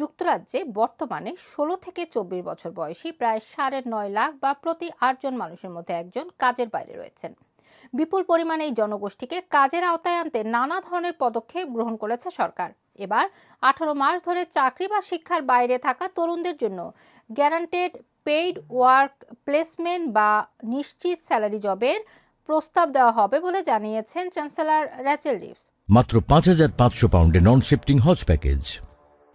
যুক্তরাজ্যে বর্তমানে ষোলো থেকে চব্বিশ বছর বয়সী প্রায় সাড়ে নয় লাখ বা প্রতি আটজন মানুষের মধ্যে একজন কাজের বাইরে রয়েছেন। বিপুল পরিমাণে এই জনগোষ্ঠীকে কাজের আওতায় আনতে নানা ধরনের পদক্ষেপ গ্রহণ করেছে সরকার। এবার আঠারো মাস ধরে চাকরি বা শিক্ষার বাইরে থাকা তরুণদের জন্য গ্যারান্টেড পেইড ওয়ার্ক প্লেসমেন্ট বা নিশ্চিত স্যালারি জবের প্রস্তাব দেওয়া হবে বলে জানিয়েছেন চ্যান্সেলর র্যাচেল মাত্র পাঁচ হাজার পাঁচশো পাউন্ডে নন শিফটিং হজ প্যাকেজ।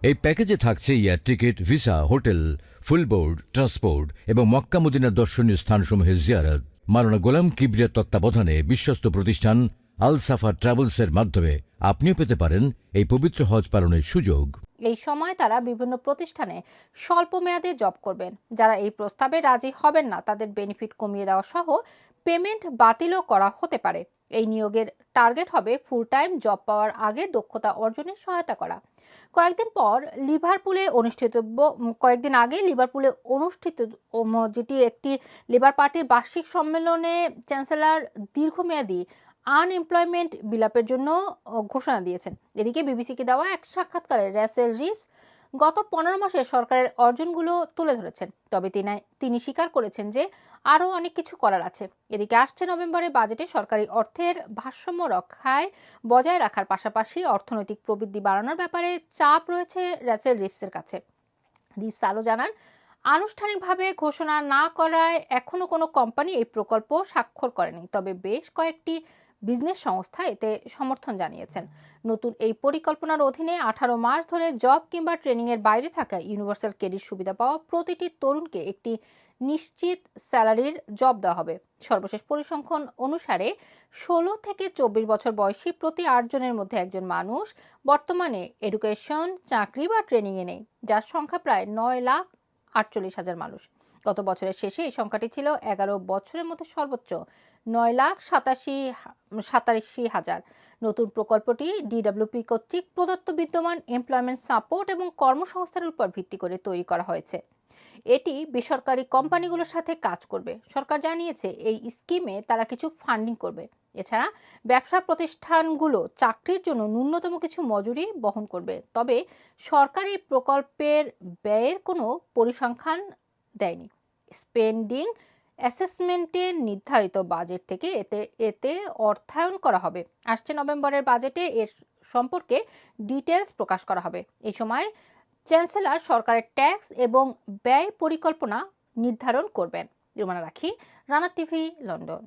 এই প্যাকেজে থাকছে air ticket, visa, hotel, full board, transport এবং মক্কা মদিনার দর্শনীয় স্থানসমূহের জিয়ারত। মারানা গোলাম কিবরিয়ার তত্ত্বাবধানে বিশ্বস্ত প্রতিষ্ঠান আল সাফার ট্রাভেলসের মাধ্যমে আপনিও পেতে পারেন এই পবিত্র হজ পালনের সুযোগ। এই সময় তারা বিভিন্ন প্রতিষ্ঠানে স্বল্প মেয়াদে জব করবেন। যারা এই প্রস্তাবে রাজি হবেন না, তাদের বেনিফিট কমিয়ে দেওয়া সহ পেমেন্ট বাতিলও করা হতে পারে। এই নিয়োগের টার্গেট হবে ফুল টাইম জব পাওয়ার আগে দক্ষতা অর্জনে সহায়তা করা। কয়েকদিন পর লিভারপুলে অনুষ্ঠিত কয়েকদিন আগে লিভারপুলে অনুষ্ঠিত যেটি একটি লেবার পার্টির বার্ষিক সম্মেলনে চ্যান্সেলার দীর্ঘমেয়াদী আনএমপ্লয়মেন্ট বিলাপের জন্য ঘোষণা দিয়েছেন। এদিকে বিবিসিকে দেওয়া এক সাক্ষাৎকারে র্যাসেল রিভস গত পনেরো মাসে সরকারের অর্জনগুলো তুলে ধরেছেন। তবে তিনি স্বীকার করেছেন যে আরও অনেক কিছু করার আছে। এদিকে আসছে নভেম্বরে বাজেটে সরকারি অর্থের ভারসাম্য রক্ষায় বজায় রাখার পাশাপাশি অর্থনৈতিক প্রবৃদ্ধি বাড়ানোর ব্যাপারে চাপ রয়েছে র্যাচেল রিভসের কাছে। রিভস আরও জানান, আনুষ্ঠানিকভাবে ঘোষণা না করায় এখনও কোনো কোম্পানি এই প্রকল্প স্বাক্ষর করেনি, তবে বেশ কয়েকটি বিজনেস সংস্থা এতে সমর্থন জানিয়েছেন। নতুন এই পরিকল্পনার অধীনে আঠারো মাস ধরে জব কিংবা ট্রেনিংয়ের বাইরে থাকা ইউনিভার্সাল ক্রেডিট সুবিধা পাওয়া প্রতিটি তরুণকে একটি নিশ্চিত স্যালারির জব দেওয়া হবে। সর্বশেষ পরিসংখ্যান অনুসারে ষোলো থেকে চব্বিশ বছর বয়সী প্রতি আটজনের মধ্যে একজন মানুষ বর্তমানে এডুকেশন, চাকরি বা ট্রেনিংয়ে নেই, যার সংখ্যা প্রায় নয় লাখ আটচল্লিশ হাজার মানুষ। গত বছরের শেষে এই সংখ্যাটি ছিল এগারো বছরের মধ্যে সর্বোচ্চ, নয় লাখ সাতাশি সাতাশি হাজার। নতুন প্রকল্পটি ডিডব্লিউপি কর্তৃক প্রদত্ত বিদ্যমান এমপ্লয়মেন্ট সাপোর্ট এবং কর্মসংস্থানের উপর ভিত্তি করে তৈরি করা হয়েছে। এটি বেসরকারি কোম্পানিগুলোর সাথে কাজ করবে। সরকার জানিয়েছে এই স্কিমে তারা কিছু ফান্ডিং করবে। এছাড়া ব্যবসা প্রতিষ্ঠানগুলো চাকরির জন্য ন্যূনতম কিছু মজুরি বহন করবে। তবে সরকার প্রকল্পের ব্যয়ের কোনো পরিসংখ্যান দেয়নি। স্পেন্ডিং অ্যাসেসমেন্টের নির্ধারিত বাজেট থেকে এতে এতে অর্থায়ন করা হবে। আসছে নভেম্বরের বাজেটে এর সম্পর্কে ডিটেলস প্রকাশ করা হবে। এই সময় চ্যান্সেলর সরকারের ট্যাক্স এবং ব্যয় পরিকল্পনা নির্ধারণ করবেন। রুমানা রাখি, রানা টিভি, লন্ডন।